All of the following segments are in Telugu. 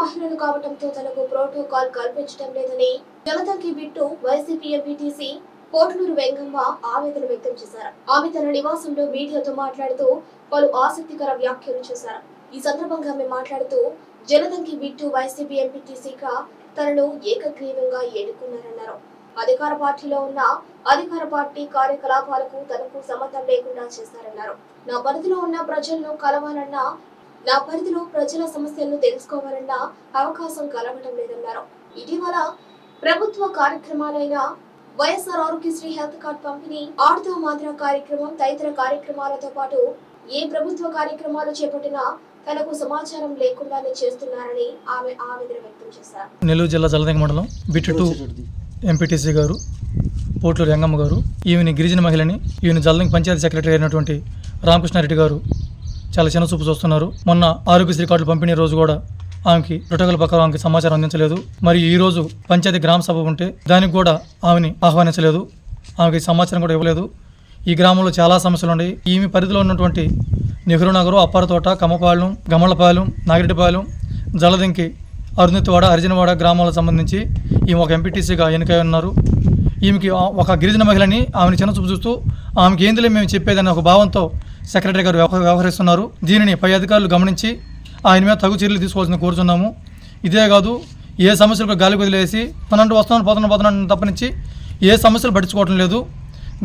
మహిళలు కావడంతో తనకు ప్రోటోకాల్ కల్పించడం లేదని జనతకి బిట్టు వైసీపీ ఎంపీటీసీ పోట్లూరు వెంగమ్మ ఆవేదన వ్యక్తం చేశారు. ఆమె తన నివాసంలో మీడియాతో మాట్లాడుతూ పలు ఆసక్తికర వ్యాఖ్యలు చేశారు. ఈ సందర్భంగా ఆమె మాట్లాడుతూ జనతంకి బిట్టు వైసీపీ ఎంపీటీసీగా తనను ఏకగ్రీవంగా ఎన్నుకున్నారన్నారు. అధికార పార్టీలో ఉన్న అధికార పార్టీ కార్యకలాపాలకు తనకు సంబంధం లేకుండా చేశారన్నారు నా పరిధిలో ఉన్న ప్రజలను కలవాలన్నా నా పరిధిలో ప్రజల సమస్యలను తెలుసుకోవాలన్న అవకాశం కలగడం లేదన్నారు. ఇటీవల ప్రభుత్వ కార్యక్రమాలైన వైఎస్ఆర్ ఆరోగ్యశ్రీ హెల్త్ కార్డ్ పంపిణీ ఆడుతూ మాత్ర కార్యక్రమం తదితర కార్యక్రమాలతో పాటు ఏ ప్రభుత్వ కార్యక్రమాలు చేపట్టినా తనకు సమాచారం లేకుండానే చేస్తున్నారని ఆమె ఆవేదన వ్యక్తం చేశారు. నెల్లూరు జిల్లా జలదంగ మండలం బిట్టు టూ ఎంపీటీసీ గారు పోట్లూరు రంగమ్మ గారు ఈమెని గిరిజన మహిళని ఈమెని జలదంగ పంచాయతీ సెక్రటరీ అయినటువంటి రామకృష్ణారెడ్డి గారు చాలా చిన్న చూపు చూస్తున్నారు. మొన్న ఆరోగ్యశ్రీ కార్డులు పంపిణీ రోజు కూడా ఆమెకి ప్రోటోకాల్ ప్రకారం ఆమెకి సమాచారం అందించలేదు. మరియు ఈ రోజు పంచాయతీ గ్రామ సభ ఉంటే దానికి కూడా ఆమెని ఆహ్వానించలేదు. ఆమెకి సమాచారం కూడా ఇవ్వలేదు. ఈ గ్రామంలో చాలా సమస్యలు ఉన్నాయి. ఈమె పరిధిలో ఉన్నటువంటి నెహ్రూ నగరం అప్పారతోట కమ్మపాలెం గమలపాలెం నాగిరెడ్డిపాలెం జలదింకి అరుణితివాడ అర్జునవాడ గ్రామాలకు సంబంధించి ఈమె ఒక ఎంపీటీసీగా ఎన్నికై ఉన్నారు. ఈమెకి ఒక గిరిజన మహిళని ఆమెను చిన్న చూపు చూస్తూ ఆమెకి ఏందిలే మేము చెప్పేదని ఒక భావంతో సెక్రటరీ గారు వ్యవహరిస్తున్నారు. దీనిని పై అధికారులు గమనించి ఆయన మీద తగు చర్యలు తీసుకోవాల్సింది కోరుతున్నాము ఇదే కాదు ఏ సమస్యలకు గాలి వదిలేసి తనంటూ వస్తున్నాను పోతున్నాను పోతున్నాను తప్పనించి ఏ సమస్యలు పట్టించుకోవటం లేదు.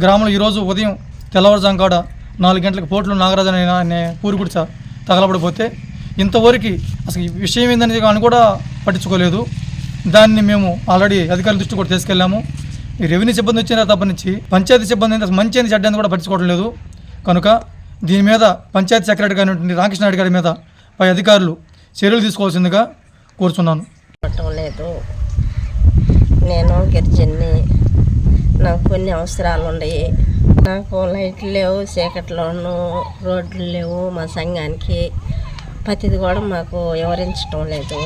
గ్రామంలో ఈరోజు ఉదయం తెల్లవారుజాం కాడ నాలుగు గంటలకు పోట్లు నాగరాజు అనే అనే తగలబడిపోతే ఇంతవరకు అసలు ఈ విషయం ఏందని కానీ కూడా పట్టించుకోలేదు. దాన్ని మేము ఆల్రెడీ అధికారుల దృష్టి కూడా తీసుకెళ్ళాము. ఈ రెవెన్యూ సిబ్బంది వచ్చిన తప్పనించి పంచాయతీ సిబ్బంది అయితే మంచి అని చెడ్డ కూడా పట్టించుకోవడం లేదు. కనుక దీని మీద పంచాయతీ సెక్రటరీ గారి రామకృష్ణారెడ్డి గారి మీద పై అధికారులు చర్యలు తీసుకోవాల్సిందిగా కోరుచున్నాను. పట్టడం లేదు. నేను గిరిజన్ని నాకు కొన్ని అవసరాలు ఉన్నాయి. నాకు లైట్లు లేవు చీకట్లోను రోడ్లు లేవు మా సంఘానికి. ప్రతిది కూడా మాకు వివరించటం లేదు.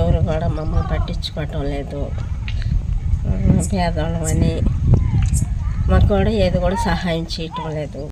ఎవరు కూడా మమ్మల్ని పట్టించుకోవటం లేదు. పేదవాళ్ళమని మాకు కూడా ఏది కూడా సహాయం చేయటం లేదు.